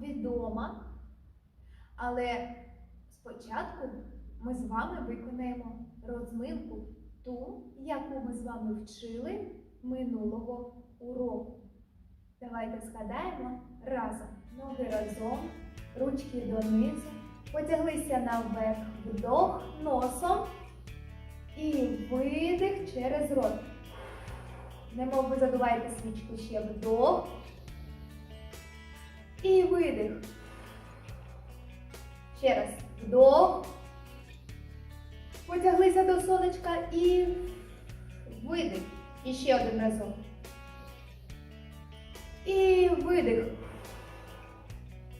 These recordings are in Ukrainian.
відома. Але спочатку ми з вами виконаємо розминку, ту, яку ми з вами вчили минулого уроку. Давайте згадаємо разом. Ноги разом, ручки донизу, потяглися наверх, вдох носом і видих через рот. Немов ви задуваєте свічку ще вдох. І видих. Ще раз. Вдох. Потяглися до сонечка і видих. І ще один разок. І видих.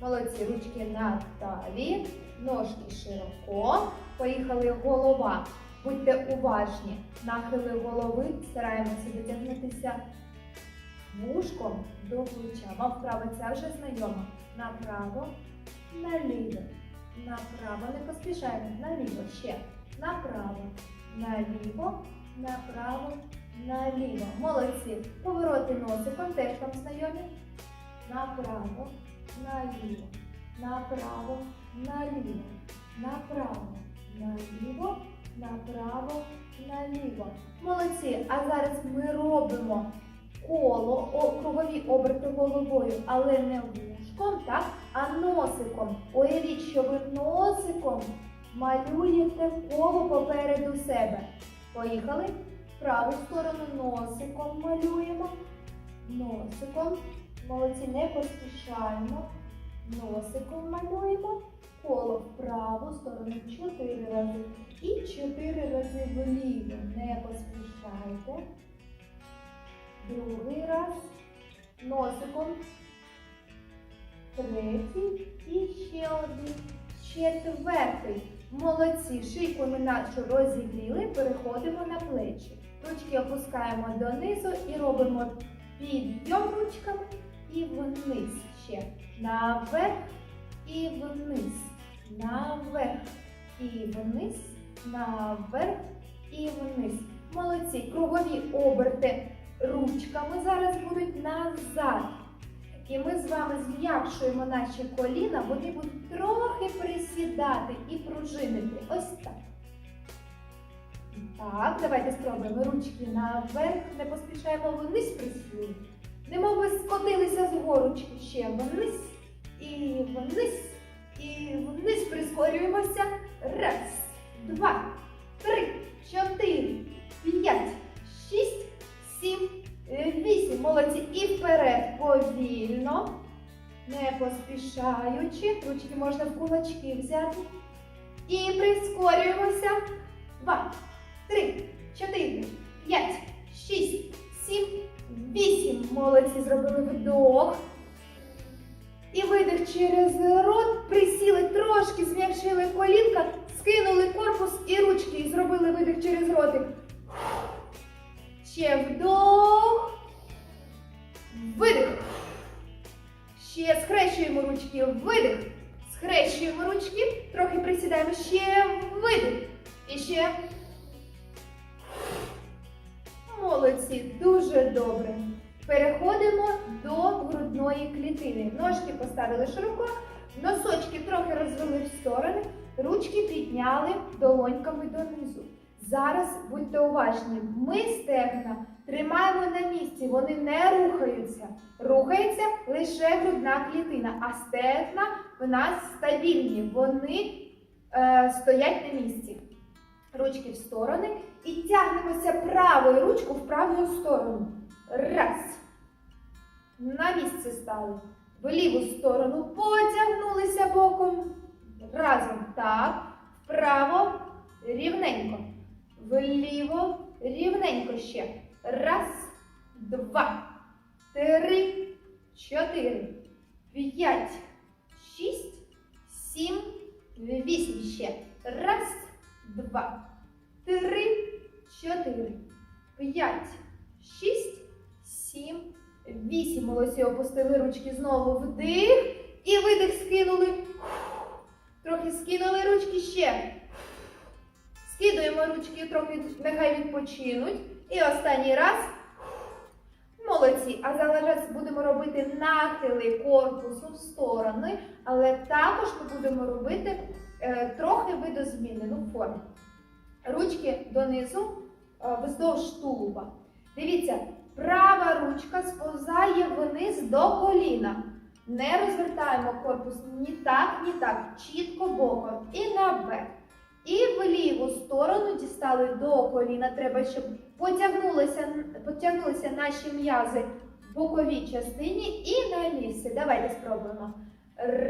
Молодці, ручки на талії, ножки широко. Поїхали голова. Будьте уважні. Нахили голови. Стараємося дотягнутися вушком до плеча. Вам вправо ця вже знайома. Направо, наліво. Направо. Не поспішаємо. Наліво. Ще. Направо. Наліво. Направо. Наліво. Молодці. Повороти носиком теж там знайомі. Направо. Наліво. Направо. Наліво. Направо. Наліво. Направо. Наліво. Молодці. А зараз ми робимо коло, о, кругові оберти головою, але не вушком, так, а носиком. Уявіть, що ви носиком малюєте коло попереду себе. Поїхали. Праву сторону носиком малюємо. Носиком. Молодці, не поспішаємо. Носиком малюємо. Коло в праву сторону чотири рази. І чотири рази вліво. Не поспішайте. Другий раз. Носиком. Третій. І ще один. Четвертий. Молодці. Шийку ми нашу розігріли. Переходимо на плечі. Ручки опускаємо донизу і робимо підйом ручками і вниз. Ще. Наверх і вниз. Наверх і вниз. Наверх і вниз. Молодці. Кругові оберти ручками зараз будуть назад. І ми з вами зм'якшуємо наші коліна, вони будуть трохи присідати і пружинити. Ось так. Так, давайте спробуємо ручки наверх, не поспішаємо вниз присіли. Немов ви скотилися з горочки ще вниз і вниз, і вниз прискорюємося. Раз, два, три, чотири, п'ять, шість, сім, вісім. Молодці. І вперед повільно, не поспішаючи. Ручки можна в кулачки взяти. І прискорюємося. Два, три, чотири, п'ять, шість, сім, вісім. Молодці. Зробили вдох. І видих через рот. Присіли трошки, зм'якшили колінка, скинули корпус і ручки. І зробили видих через ротик. Ще вдох. Видих. Ще скрещуємо ручки. Видих. Схрещуємо ручки. Трохи присідаємо. Ще видих. І ще. Молодці. Дуже добре. Переходимо до грудної клітини. Ножки поставили широко, носочки трохи розвели в сторони, ручки підняли долоньками донизу. Зараз будьте уважні, ми стегна тримаємо на місці, вони не рухаються. Рухається лише грудна клітина, а стегна в нас стабільні, вони е, стоять на місці. Ручки в сторони і тягнемося правою ручку в праву сторону. Раз. На місце стали. В ліву сторону потягнулися боком. Разом. Так. Вправо рівненько. Вліво рівненько ще. Раз, два, три, чотири, п'ять, шість, сім, вісім ще. Раз, два, три, чотири, п'ять, шість, сім, вісім. Молодці опустили ручки знову вдих і видих скинули. Трохи скинули ручки ще. Скидуємо ручки, трохи нехай відпочинуть. І останній раз. Молодці. А зараз будемо робити нахили корпусу в сторони, але також будемо робити е, трохи видозмінену форму. Ручки донизу е, вздовж тулуба. Дивіться, права ручка сповзає вниз до коліна. Не розвертаємо корпус ні так, ні так. Чітко боком. І наверх. І в ліву сторону дістали до коліна. Треба, щоб потягнулися, потягнулися наші м'язи в боковій частині і на місце. Давайте спробуємо.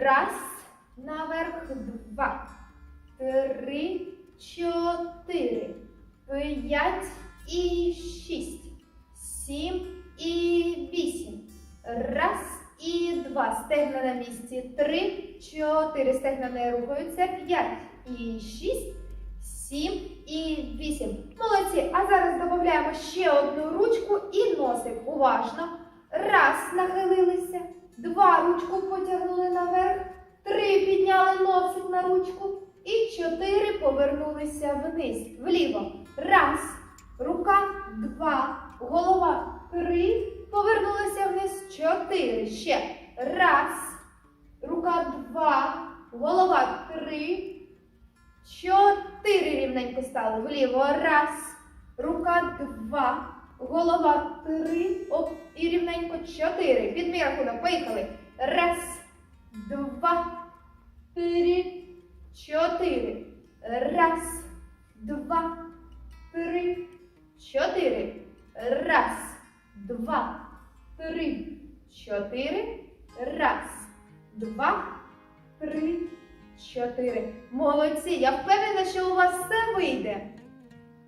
Раз, наверх, два, три, чотири, п'ять і шість, сім і вісім. Раз і два. Стегна на місці. Три, чотири. Стегна не рухаються. П'ять і шість, сім і вісім. Молодці. А зараз додаємо ще одну ручку і носик. Уважно. Раз, нахилилися. Два ручку потягнули наверх. Три підняли носик на ручку. І чотири повернулися вниз. Вліво. Раз. Рука. Два. Голова. Три. Повернулися вниз. Чотири. Ще. Раз. Рука. Два. Голова. Три. Чотири рівненько стали. Вліво. Раз. Рука. Два. Голова. Три. Оп. І рівненько. Чотири. Під мій рахунок. Поїхали. Раз. Два. Три. Чотири. Раз. Два. Три. Чотири. Раз. Два. Три. Чотири. Раз. Два. Три. Чотири. Молодці. Я впевнена, що у вас все вийде.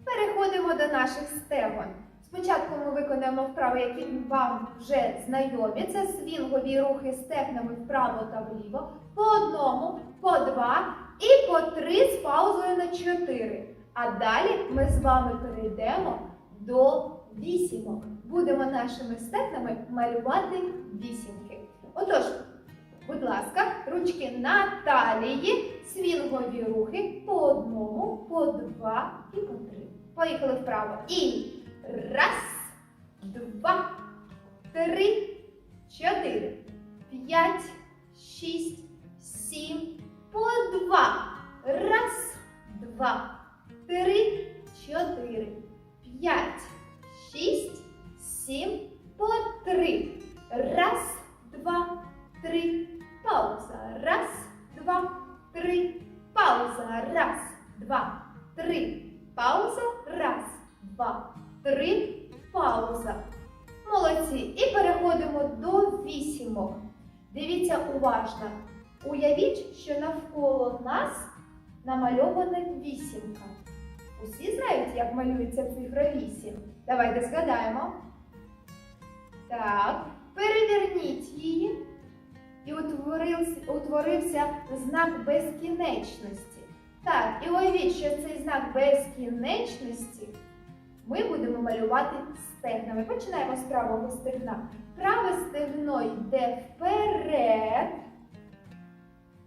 Переходимо до наших стегон. Спочатку ми виконаємо вправи, які вам вже знайомі. Це свінгові рухи стегнами вправо та вліво. По одному, по два і по три з паузою на чотири. А далі ми з вами перейдемо до вісімок. Будемо нашими стегнами малювати вісімки. Отож, ручки на талії, свінгові рухи по одному, по два і по три. Поїхали вправо. І раз, два, три, чотири, п'ять, шість, сім, по два. Раз, два, три, чотири, п'ять, шість, сім, по три. Раз, два, три. Пауза. Раз, два, три. Пауза. Раз, два, три. Пауза. Раз, два, три. Пауза. Молодці. І переходимо до вісімок. Дивіться уважно. Уявіть, що навколо нас намальована вісімка. Усі знають, як малюється цифра 8. Давайте згадаємо. Так, переверніть її. І утворився, утворився знак безкінечності. Так, і уявіть, що цей знак безкінечності ми будемо малювати стегнами. Починаємо з правого стегна. Праве стегно йде вперед,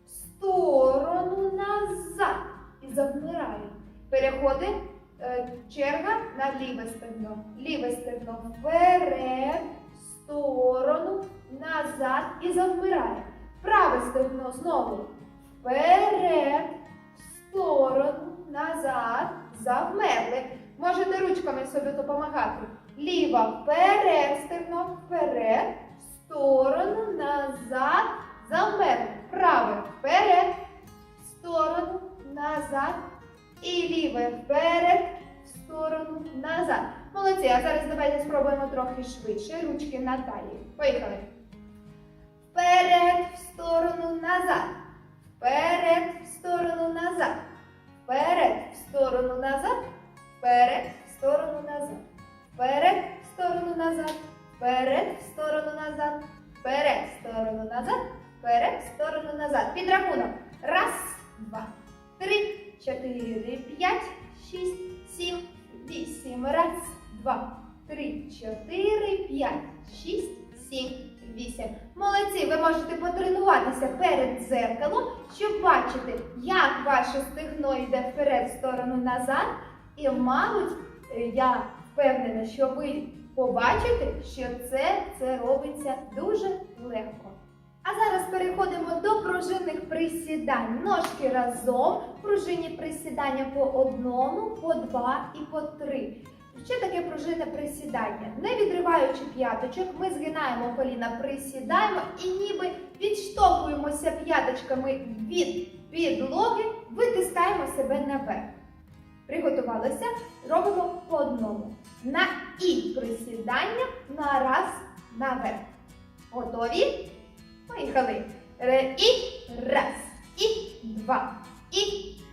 в сторону назад і завмирає. Переходить е, черга на ліве стегно. Ліве стегно вперед, сторону, назад і завмирає. Праве стегно знову вперед, сторону, назад, завмерли. Можете ручками собі допомагати. Ліва вперед, стегно вперед, сторону, назад, завмерли. Праве вперед, в сторону, назад. І ліве вперед, сторону, назад. Молодці, а зараз давайте спробуємо трохи швидше. Ручки на талії. Поїхали. Вперед, в сторону, назад. Вперед, в сторону, назад. Вперед, в сторону, назад. Вперед, в сторону, назад. Вперед, в сторону, назад. Вперед, в сторону, назад. Вперед, в сторону, назад. Вперед, в сторону, назад. Підрахунок. Раз, два, три, чотири, п'ять, шість, сім, вісім. Раз, два, три, чотири, п'ять, шість, сім, вісім. Молодці, ви можете потренуватися перед дзеркалом, щоб бачити, як ваше стегно йде вперед в сторону назад. І, мабуть, е, я впевнена, що ви побачите, що це, це робиться дуже легко. А зараз переходимо до пружинних присідань. Ножки разом, пружинні присідання по одному, по два і по три. Що таке пружинне присідання? Не відриваючи п'яточок, ми згинаємо коліна, присідаємо і ніби відштовхуємося п'яточками від підлоги, витискаємо себе наверх. Приготувалися, робимо по одному. На і присідання на раз наверх. Готові? Поїхали. І раз, і два, і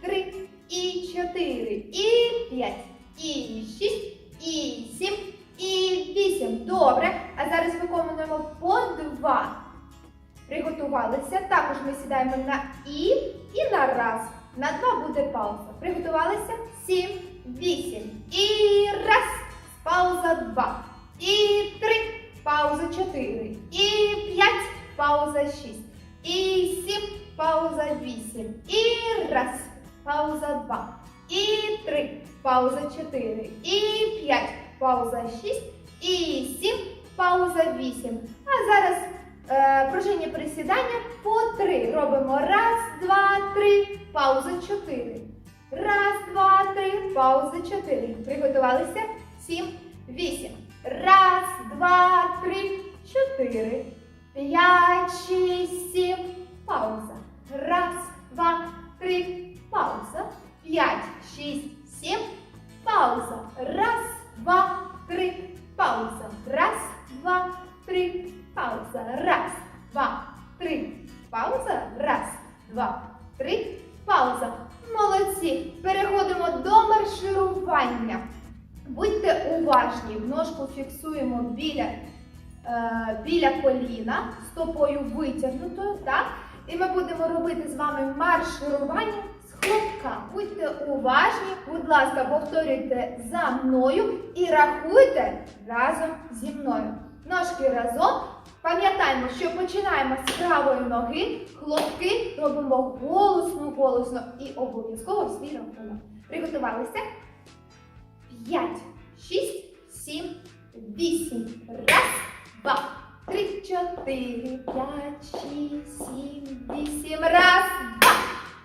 три, і чотири, і п'ять, і шість, і сім, і вісім. Добре. А зараз виконуємо по два. Приготувалися. Також ми сідаємо на і і на раз. На два буде пауза. Приготувалися? Сім, вісім. І раз. Пауза два. І три. Пауза чотири. І п'ять. Пауза шість. І сім. Пауза вісім. І раз. Пауза два. І три. Пауза чотири. І п'ять. Пауза шість. І сім. Пауза вісім. А зараз е, пружинні присідання по три. Робимо раз, два, три. Пауза чотири. Раз, два, три. Пауза чотири. Приготувалися? Сім, вісім. Раз, два, три, чотири. П'ять, шість, сім. Пауза. Раз, два. П'ять, шість, сім. Пауза. Раз, два, три. Пауза. Раз, два, три. Пауза. Раз, два, три. Пауза. Раз, два, три. Пауза. Молодці. Переходимо до марширування. Будьте уважні, ножку фіксуємо біля, е, біля коліна, стопою витягнутою, так? І ми будемо робити з вами марширування хлопка. Будьте уважні, будь ласка, повторюйте за мною і рахуйте разом зі мною. Ножки разом. Пам'ятаємо, що починаємо з правої ноги, хлопки робимо голосно, голосно і обов'язково свій рахунок. Приготувалися? П'ять, шість, сім, вісім. Раз, два, три, чотири, п'ять, шість, сім, вісім. Раз,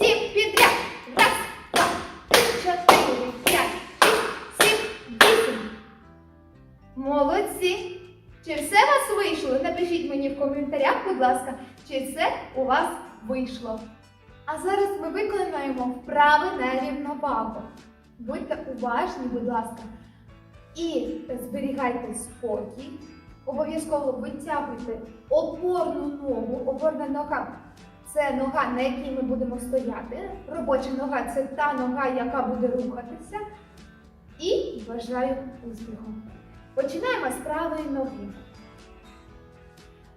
сім. Підряд. Раз, два, чотири, п'ять, шість, сім, вісім. Молодці! Чи все у вас вийшло? Напишіть мені в коментарях, будь ласка, чи все у вас вийшло. А зараз ми виконаємо вправи на рівновагу. Будьте уважні, будь ласка, і зберігайте спокій. Обов'язково витягуйте опорну ногу. Опорна нога це нога, на якій ми будемо стояти. Робоча нога це та нога, яка буде рухатися. І бажаю успіху. Починаємо з правої ноги.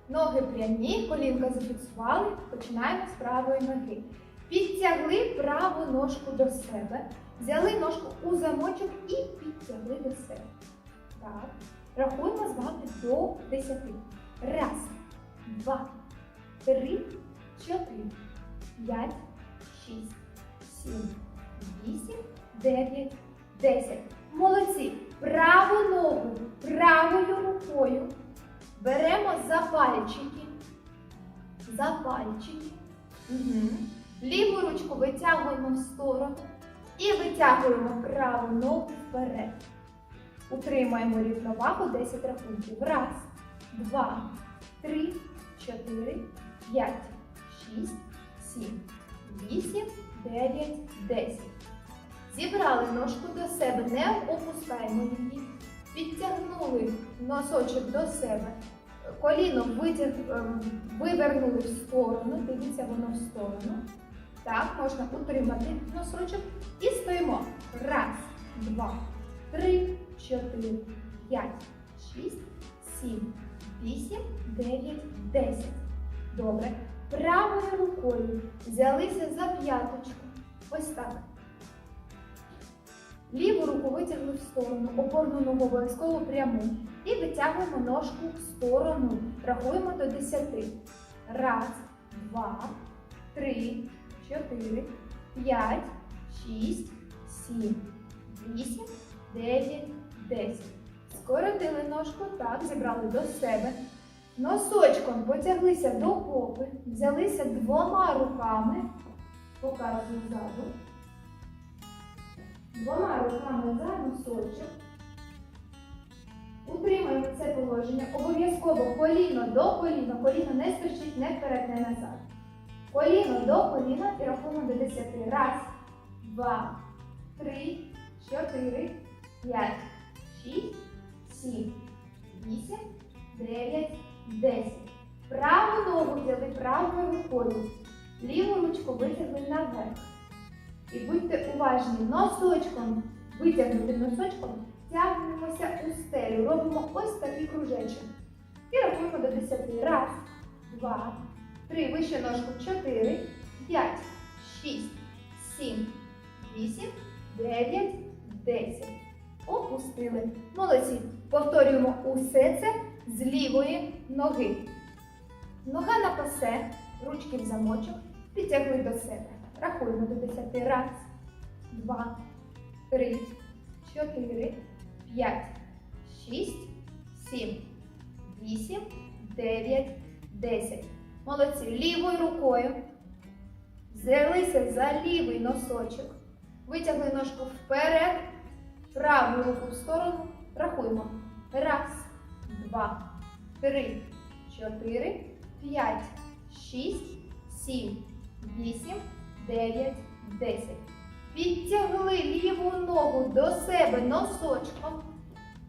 Ноги прямі, колінка зафіксували. Починаємо з правої ноги. Підтягли праву ножку до себе. Взяли ножку у замочок і підтягли до себе. Так. Рахуємо з вами до 10. Раз, два, три, чотири, п'ять, шість, сім, вісім, дев'ять, десять. Молодці. Праву ногу правою рукою беремо за пальчики. За пальчики. Угу. Ліву ручку витягуємо в сторону і витягуємо праву ногу вперед. Утримаємо рівновагу 10 рахунків. Раз, два, три, чотири, п'ять, шість, сім, вісім, дев'ять, десять. Зібрали ножку до себе, не опускаємо її. Підтягнули носочок до себе. Коліно витяг, ем, вивернули в сторону, дивіться воно в сторону. Так, можна утримати носочок. І стоїмо. Раз, два, три, чотири, п'ять, шість, сім, вісім, дев'ять, десять. Добре. Правою рукою взялися за п'яточку. Ось так. Ліву руку витягли в сторону, опорну ногу обов'язково пряму. І витягуємо ножку в сторону. Рахуємо до 10. Раз, два, три, чотири, п'ять, шість, сім, вісім, дев'ять, десять. Скоротили ножку, так, зібрали до себе. Носочком потяглися до попи, взялися двома руками, показую ззаду. Двома руками за носочок. Утримуємо це положення. Обов'язково коліно до коліна. Коліно не стирчить не вперед, не назад. Коліно до коліна і рахуємо до 10. Раз, два, три, чотири, п'ять, шість, сім, вісім, дев'ять, десять. Праву ногу взяли правою рукою. Ліву ручку витягли наверх. І будьте уважні, носочком, витягнутим носочком, тягнемося у стелю. Робимо ось такий кружечок. І рахуємо до 10. Раз, два, три, вище ножку, чотири, п'ять, шість, сім, вісім, дев'ять, десять. Опустили. Молодці. Повторюємо усе це з лівої ноги. Нога на пасе, ручки в замочок, підтягли до себе. Рахуємо до 10. Раз, два, три, чотири, п'ять, шість, сім, вісім, дев'ять, десять. Молодці. Лівою рукою взялися за лівий носочок. Витягли ножку вперед, праву руку в сторону. Рахуємо. Раз, два, три, чотири, п'ять, шість, сім, вісім, дев'ять, десять. Підтягли ліву ногу до себе носочком.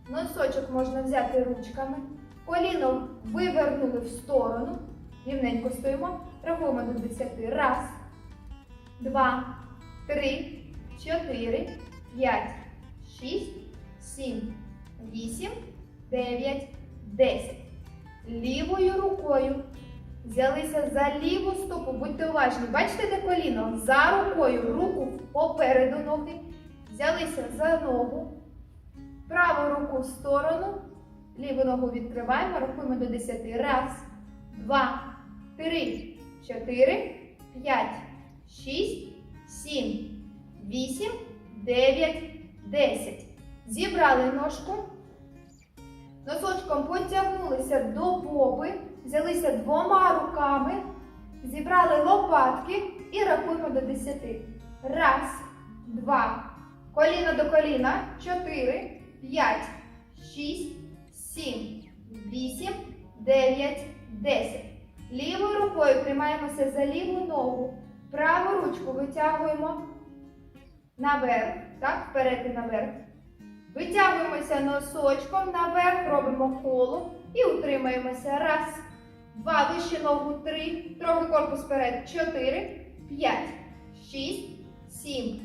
Носочок можна взяти ручками. Коліно вивернули в сторону. Рівненько стоїмо. Рахуємо до 10. Раз, два, три, чотири, п'ять, шість, сім, вісім, дев'ять, десять. Лівою рукою взялися за ліву стопу. Будьте уважні. Бачите, де коліно? За рукою, руку попереду ноги. Взялися за ногу. Праву руку в сторону. Ліву ногу відкриваємо. Рахуємо до 10. Раз, два, три, чотири, п'ять, шість, сім, вісім, дев'ять, десять. Зібрали ножку. Носочком потягнулися до попи, взялися двома руками, зібрали лопатки і рахуємо до 10. Раз, два, коліно до коліна, чотири, п'ять, шість, сім, вісім, дев'ять, десять. Лівою рукою тримаємося за ліву ногу. Праву ручку витягуємо наверх, так, вперед і наверх. Витягуємося носочком наверх, робимо коло і утримаємося. Раз, два, вище ногу, три, трохи корпус вперед, чотири, п'ять, шість, сім,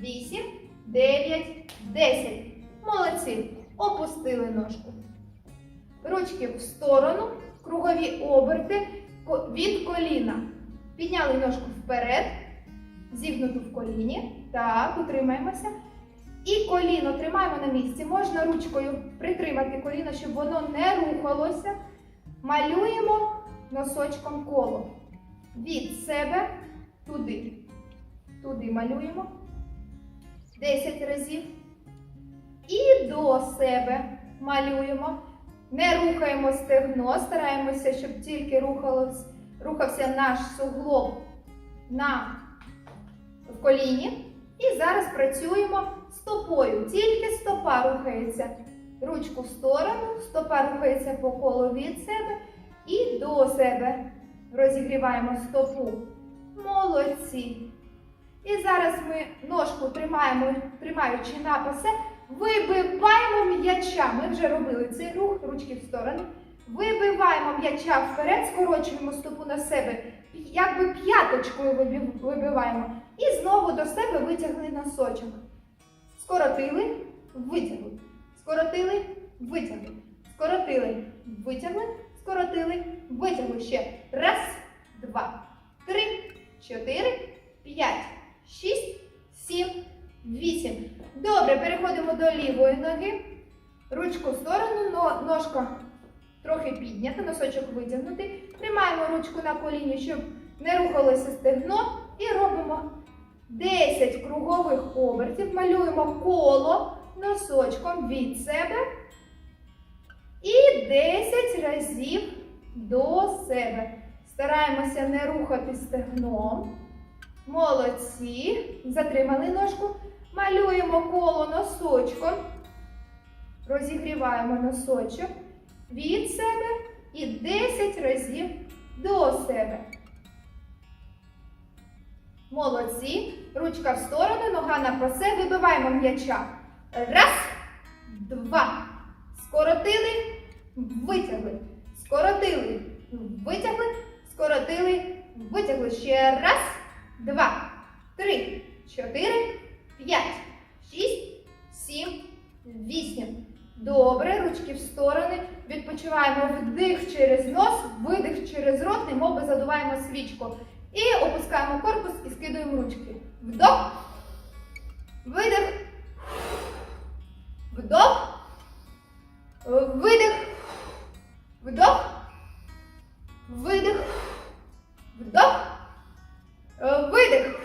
вісім, дев'ять, десять. Молодці. Опустили ножку. Ручки в сторону, кругові оберти від коліна. Підняли ножку вперед, зігнуту в коліні. Так, утримаємося. І коліно тримаємо на місці. Можна ручкою притримати коліно, щоб воно не рухалося. Малюємо носочком коло. Від себе туди. Туди малюємо. 10 разів. І до себе малюємо. Не рухаємо стегно, стараємося, щоб тільки рухався наш суглоб на в коліні. І зараз працюємо стопою. Тільки стопа рухається. Ручку в сторону, стопа рухається по колу від себе і до себе. Розігріваємо стопу. Молодці. І зараз ми ножку тримаємо, тримаючи на вибиваємо м'яча. Ми вже робили цей рух, ручки в сторону. Вибиваємо м'яча вперед, скорочуємо стопу на себе, якби п'яточкою вибив- вибиваємо. І знову до себе витягли носочок. Скоротили, витягли. скоротили, витягли, скоротили, витягли, скоротили, витягли ще. Раз, два, три, чотири, п'ять, шість, сім, вісім. Добре, переходимо до лівої ноги. Ручку в сторону, ножка трохи піднята, носочок витягнутий. Тримаємо ручку на коліні, щоб не рухалося стегно. І робимо 10 кругових обертів. Малюємо коло носочком від себе. І 10 разів до себе. Стараємося не рухати стегном. Молодці. Затримали ножку. Малюємо коло носочком. Розігріваємо носочок від себе і 10 разів до себе. Молодці. Ручка в сторону, нога на просе. Вибиваємо м'яча. Раз, два. Скоротили, витягли. Скоротили, витягли, скоротили, витягли. Ще раз, два, три, чотири, п'ять, шість, сім, вісім. Добре, ручки в сторони. Відпочиваємо вдих через нос, видих через рот, немов задуваємо свічку. І опускаємо корпус і скидуємо ручки. Вдох. Видих. Вдох. Видих. Вдох. Видих. Вдох. Видих.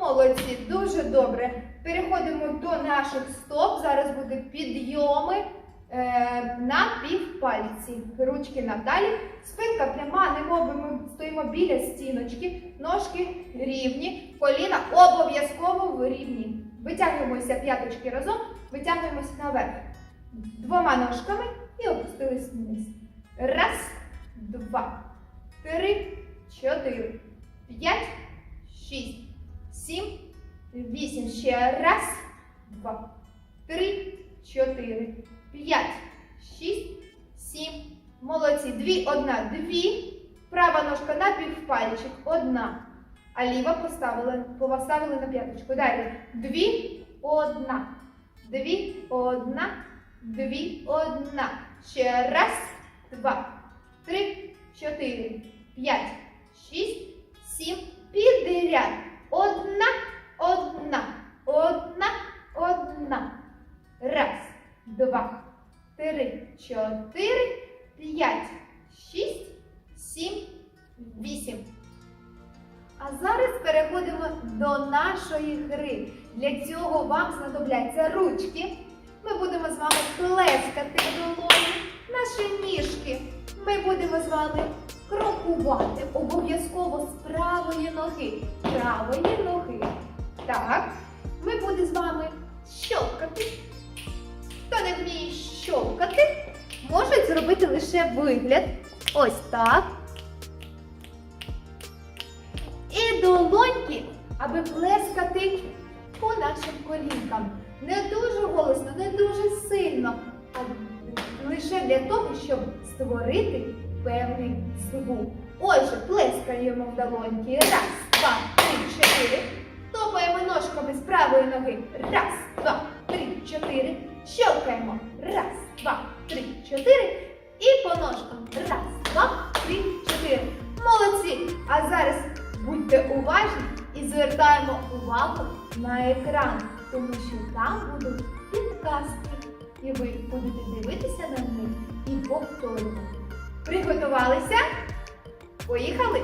Молодці, дуже добре. Переходимо до наших стоп. Зараз буде підйоми на півпальці. Ручки надалі. Спинка пряма, немов би ми стоїмо біля стіночки, ножки рівні, коліна обов'язково в рівні. Витягуємося п'яточки разом, витягуємося наверх. Двома ножками і опустились вниз. Раз, два, три, чотири, п'ять, шість, сім, вісім. Ще раз, два, три, чотири, п'ять, шість, сім. Молодці. Дві, одна, дві. Права ножка на півпальчик. Одна. А ліва поставили, поставили на п'яточку. Далі. Дві, одна. Дві, одна. Дві, одна. Ще раз, два, три, чотири, п'ять, шість, сім. Підряд. Одна, одна, одна, одна. Раз, два, три, чотири, п'ять, шість, сім, вісім. А зараз переходимо до нашої гри. Для цього вам знадобляться ручки. Ми будемо з вами плескати долоні наші ніжки. Ми будемо з вами крокувати обов'язково з правої ноги. Правої ноги. Так. Ми будемо з вами щелкати. Хто не вміє щелкати, можуть зробити лише вигляд. Ось так. І долоньки, аби плескати по нашим колінкам. Не дуже голосно, не дуже сильно, а лише для того, щоб створити певний звук. Отже, плескаємо в долоньки. Раз, два, три, чотири. Топаємо ножками з правої ноги. Раз, два, три, чотири. Щелкаємо. Раз, два, три, чотири. І по ножкам. Раз, два, три, чотири. Молодці! А зараз будьте уважні і звертаємо увагу на екран, тому що там будуть підказки. І ви будете дивитися на них і повторювати. Приготувалися? Поїхали!